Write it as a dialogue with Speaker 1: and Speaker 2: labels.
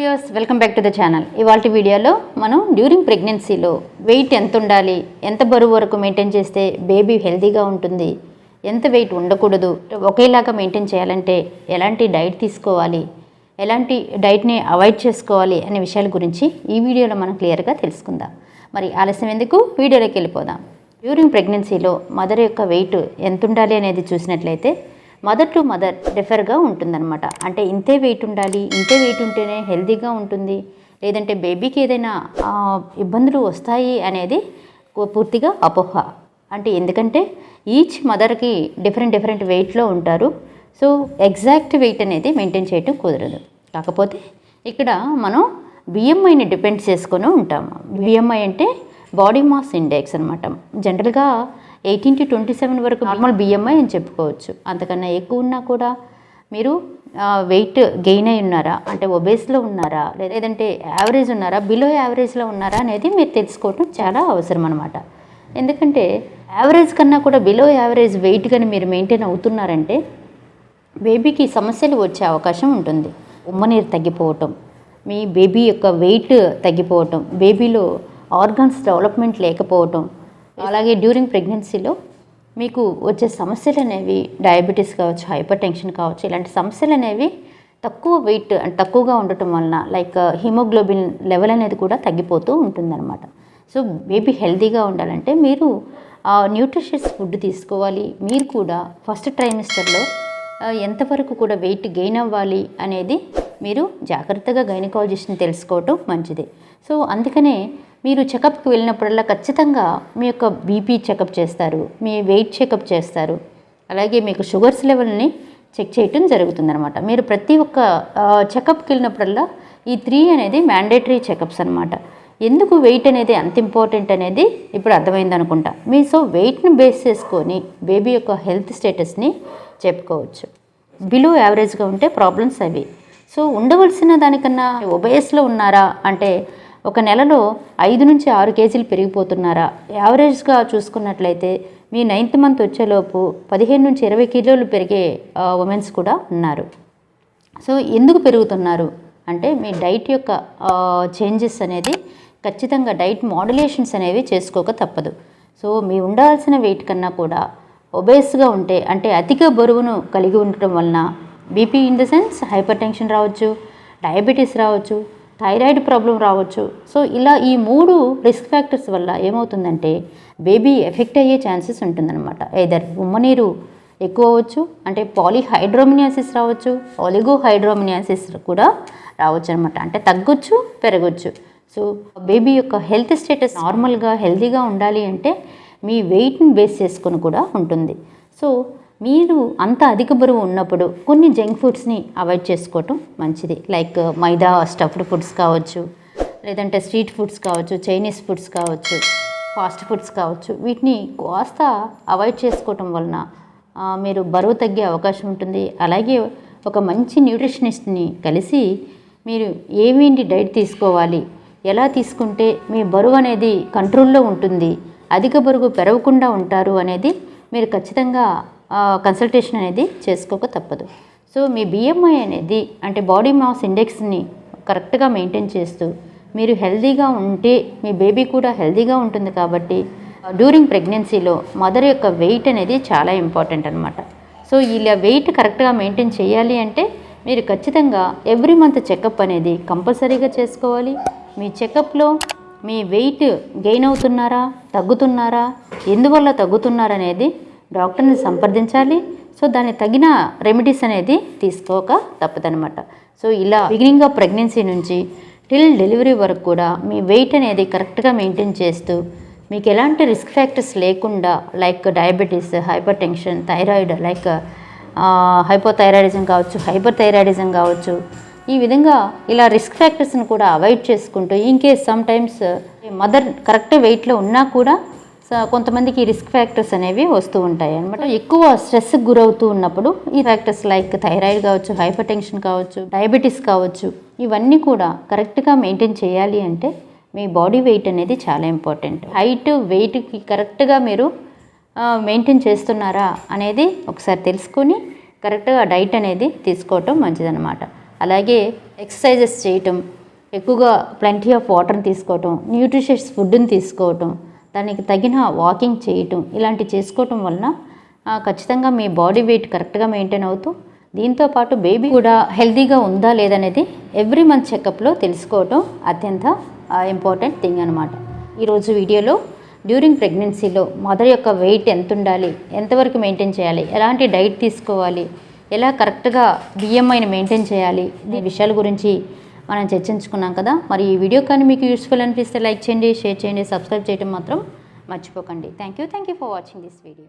Speaker 1: Viewers welcome back to the channel ఇవాళ వీడియోలో మనం డ్యూరింగ్ ప్రెగ్నెన్సీలో వెయిట్ ఎంత ఉండాలి? ఎంత బరువు వరకు మెయింటైన్ చేస్తే బేబీ హెల్తీగా ఉంటుంది? ఎంత వెయిట్ ఉండకూడదు? ఒకేలాగా మెయింటైన్ చేయాలంటే ఎలాంటి డైట్ తీసుకోవాలి? ఎలాంటి డైట్ని అవాయిడ్ చేసుకోవాలి అనే విషయాల గురించి ఈ వీడియోలో మనం క్లియర్గా తెలుసుకుందాం. మరి ఆలస్యం ఎందుకు? వీడియోలోకి వెళ్ళిపోదాం. డ్యూరింగ్ ప్రెగ్నెన్సీలో మదర్ యొక్క వెయిట్ ఎంత ఉండాలి అనేది చూసినట్లయితే మదర్ టు మదర్ డిఫర్గా ఉంటుందన్నమాట. అంటే ఇంతే వెయిట్ ఉండాలి ఇంతే వెయిట్ ఉంటేనే హెల్తీగా ఉంటుంది లేదంటే బేబీకి ఏదైనా ఇబ్బందులు వస్తాయి అనేది పూర్తిగా అపోహ. అంటే ఎందుకంటే ఈచ్ మదర్కి డిఫరెంట్ డిఫరెంట్ వెయిట్లో ఉంటారు. సో ఎగ్జాక్ట్ వెయిట్ అనేది మెయింటైన్ చేయటం కుదరదు. కాకపోతే ఇక్కడ మనం బిఎంఐని డిపెండ్ చేసుకొని ఉంటాము. బిఎంఐ అంటే బాడీ మాస్ ఇండెక్స్ అనమాట జనరల్గా ఎయిటీన్ టు ట్వంటీ సెవెన్ వరకు నార్మల్ బిఎంఐ అని చెప్పుకోవచ్చు. అంతకన్నా ఎక్కువ ఉన్నా కూడా మీరు వెయిట్ గెయిన్ అయి ఉన్నారా? అంటే ఒబేస్లో ఉన్నారా? లేదంటే యావరేజ్ ఉన్నారా? బిలో యావరేజ్లో ఉన్నారా అనేది మీరు తెలుసుకోవటం చాలా అవసరం అనమాట ఎందుకంటే యావరేజ్ కన్నా కూడా బిలో యావరేజ్ వెయిట్ కానీ మీరు మెయింటైన్ అవుతున్నారంటే బేబీకి సమస్యలు వచ్చే అవకాశం ఉంటుంది. ఉమ్మనీరు తగ్గిపోవటం మీ బేబీ యొక్క వెయిట్ తగ్గిపోవటం బేబీలో ఆర్గాన్స్ డెవలప్మెంట్ లేకపోవటం అలాగే డ్యూరింగ్ ప్రెగ్నెన్సీలో మీకు వచ్చే సమస్యలు అనేవి డయాబెటీస్ కావచ్చు హైపర్ టెన్షన్ కావచ్చు ఇలాంటి సమస్యలు అనేవి తక్కువ వెయిట్ అంటే తక్కువగా ఉండటం వలన లైక్ హిమోగ్లోబిన్ లెవెల్ అనేది కూడా తగ్గిపోతూ ఉంటుందన్నమాట. సో బేబీ హెల్తీగా ఉండాలంటే మీరు uh, న్యూట్రిషియస్ ఫుడ్ తీసుకోవాలి. మీరు కూడా ఫస్ట్ ట్రైమిస్టర్లో ఎంతవరకు కూడా వెయిట్ గెయిన్ అవ్వాలి అనేది మీరు జాగ్రత్తగా గైనకాలజిస్ట్ని తెలుసుకోవటం మంచిది. సో అందుకనే మీరు చెకప్కి వెళ్ళినప్పుడల్లా ఖచ్చితంగా మీ యొక్క బీపీ చెకప్ చేస్తారు మీ వెయిట్ చెకప్ చేస్తారు. అలాగే మీకు షుగర్స్ లెవెల్ని చెక్ చేయటం జరుగుతుందనమాట మీరు ప్రతి ఒక్క చెకప్కి వెళ్ళినప్పుడల్లా ఈ త్రీ అనేది మ్యాండేటరీ చెకప్స్ అనమాట ఎందుకు వెయిట్ అనేది అంత ఇంపార్టెంట్ అనేది ఇప్పుడు అర్థమైంది అనుకుంటా. మీ సో వెయిట్ని బేస్ చేసుకొని బేబీ యొక్క హెల్త్ స్టేటస్ని చెప్పుకోవచ్చు. బిలో యావరేజ్గా ఉంటే ప్రాబ్లమ్స్ అవి. సో ఉండవలసిన దానికన్నా ఒబేస్లో ఉన్నారా అంటే ఒక నెలలో ఐదు నుంచి ఆరు కేజీలు పెరిగిపోతున్నారా? యావరేజ్గా చూసుకున్నట్లయితే మీ నైన్త్ మంత్ వచ్చేలోపు పదిహేను నుంచి ఇరవై కిలోలు పెరిగే ఉమెన్స్ కూడా ఉన్నారు. సో ఎందుకు పెరుగుతున్నారు? అంటే మీ డైట్ యొక్క చేంజెస్ అనేది ఖచ్చితంగా డైట్ మాడ్యులేషన్స్ అనేవి చేసుకోక తప్పదు. సో మీ ఉండాల్సిన వెయిట్ కన్నా కూడా ఒబేస్గా ఉంటే అంటే అధిక బరువును కలిగి ఉండటం వలన BP in the sense hypertension రావచ్చు డయాబెటీస్ రావచ్చు థైరాయిడ్ ప్రాబ్లం రావచ్చు. సో ఇలా ఈ మూడు రిస్క్ ఫ్యాక్టర్స్ వల్ల ఏమవుతుందంటే బేబీ ఎఫెక్ట్ అయ్యే ఛాన్సెస్ ఉంటుందన్నమాట. ఏదర్ ఉమ్మనీరు ఎక్కువ అవ్వచ్చు అంటే పాలిహైడ్రోమినియాసిస్ రావచ్చు పాలిగోహైడ్రోమినియాసిస్ కూడా రావచ్చు అనమాట అంటే తగ్గొచ్చు పెరగొచ్చు. సో బేబీ యొక్క హెల్త్ స్టేటస్ నార్మల్గా హెల్తీగా ఉండాలి అంటే మీ వెయిట్ని బేస్ చేసుకొని కూడా ఉంటుంది. సో మీరు అంత అధిక బరువు ఉన్నప్పుడు కొన్ని జంక్ ఫుడ్స్ని అవాయిడ్ చేసుకోవటం మంచిది. లైక్ మైదా స్టఫ్డ్ ఫుడ్స్ కావచ్చు లేదంటే స్ట్రీట్ ఫుడ్స్ కావచ్చు చైనీస్ ఫుడ్స్ కావచ్చు ఫాస్ట్ ఫుడ్స్ కావచ్చు. వీటిని కాస్త అవాయిడ్ చేసుకోవటం వలన మీరు బరువు తగ్గే అవకాశం ఉంటుంది. అలాగే ఒక మంచి న్యూట్రిషనిస్ట్ని కలిసి మీరు ఏమేంటి డైట్ తీసుకోవాలి ఎలా తీసుకుంటే మీ బరువు అనేది కంట్రోల్లో ఉంటుంది అధిక బరువు పెరగకుండా ఉంటారు అనేది మీరు ఖచ్చితంగా కన్సల్టేషన్ అనేది చేసుకోక తప్పదు. సో మీ బిఎంఐ అనేది అంటే బాడీ మాస్ ఇండెక్స్ని కరెక్ట్గా మెయింటైన్ చేస్తూ మీరు హెల్తీగా ఉంటే మీ బేబీ కూడా హెల్తీగా ఉంటుంది కాబట్టి డ్యూరింగ్ ప్రెగ్నెన్సీలో మదర్ యొక్క వెయిట్ అనేది చాలా ఇంపార్టెంట్ అనమాట సో ఇలా వెయిట్ కరెక్ట్గా మెయింటైన్ చేయాలి అంటే మీరు ఖచ్చితంగా ఎవ్రీ మంత్ చెకప్ అనేది కంపల్సరీగా చేసుకోవాలి. మీ చెకప్లో మీ వెయిట్ గెయిన్ అవుతున్నారా తగ్గుతున్నారా ఎందువల్ల తగ్గుతున్నారనేది డాక్టర్ని సంప్రదించాలి. సో దానికి తగిన రెమెడీస్ అనేది తీసుకోక తప్పదనమాట సో ఇలా బిగినింగ్ ఆఫ్ ప్రెగ్నెన్సీ నుంచి టిల్ డెలివరీ వరకు కూడా మీ వెయిట్ అనేది కరెక్ట్గా మెయింటైన్ చేస్తూ మీకు ఎలాంటి రిస్క్ ఫ్యాక్టర్స్ లేకుండా like diabetes hypertension thyroid like hypothyroidism కావచ్చు హైపర్ థైరాయిడిజం కావచ్చు ఈ విధంగా ఇలా రిస్క్ ఫ్యాక్టర్స్ని కూడా అవాయిడ్ చేసుకుంటూ in case sometimes mother correct వెయిట్లో ఉన్నా కూడా కొంతమందికి రిస్క్ ఫ్యాక్టర్స్ అనేవి వస్తూ ఉంటాయి అనమాట ఎక్కువ స్ట్రెస్ గురవుతూ ఉన్నప్పుడు ఈ ఫ్యాక్టర్స్ లైక్ థైరాయిడ్ కావచ్చు హైపర్ టెన్షన్ కావచ్చు డయాబెటీస్ కావచ్చు ఇవన్నీ కూడా కరెక్ట్గా మెయింటైన్ చేయాలి అంటే మీ బాడీ వెయిట్ అనేది చాలా ఇంపార్టెంట్ హైట్ వెయిట్కి కరెక్ట్గా మీరు మెయింటైన్ చేస్తున్నారా అనేది ఒకసారి తెలుసుకొని కరెక్ట్గా డైట్ అనేది తీసుకోవటం మంచిదన్నమాట. అలాగే ఎక్సర్సైజెస్ చేయటం ఎక్కువగా ప్లెంటీ ఆఫ్ వాటర్ని తీసుకోవటం న్యూట్రిషియస్ ఫుడ్ని తీసుకోవటం దానికి తగిన వాకింగ్ చేయటం ఇలాంటివి చేసుకోవటం వలన ఖచ్చితంగా మీ బాడీ వెయిట్ కరెక్ట్గా మెయింటైన్ అవుతూ దీంతో పాటు బేబీ కూడా హెల్తీగా ఉందా లేదనేది ఎవ్రీ మంత్ చెకప్లో తెలుసుకోవటం అత్యంత ఇంపార్టెంట్ థింగ్ అనమాట ఈరోజు వీడియోలో డ్యూరింగ్ ప్రెగ్నెన్సీలో మదర్ యొక్క వెయిట్ ఎంత ఉండాలి ఎంతవరకు మెయింటైన్ చేయాలి ఎలాంటి డైట్ తీసుకోవాలి ఎలా కరెక్ట్గా బిఎంఐని మెయింటైన్ చేయాలి ఈ విషయాల గురించి మనం చర్చించుకున్నాం కదా. మరి ఈ వీడియో కానీ మీకు యూస్ఫుల్ అనిపిస్తే లైక్ చేయండి షేర్ చేయండి సబ్స్క్రైబ్ చేయడం మాత్రం మర్చిపోకండి. Thank you thank you for watching this video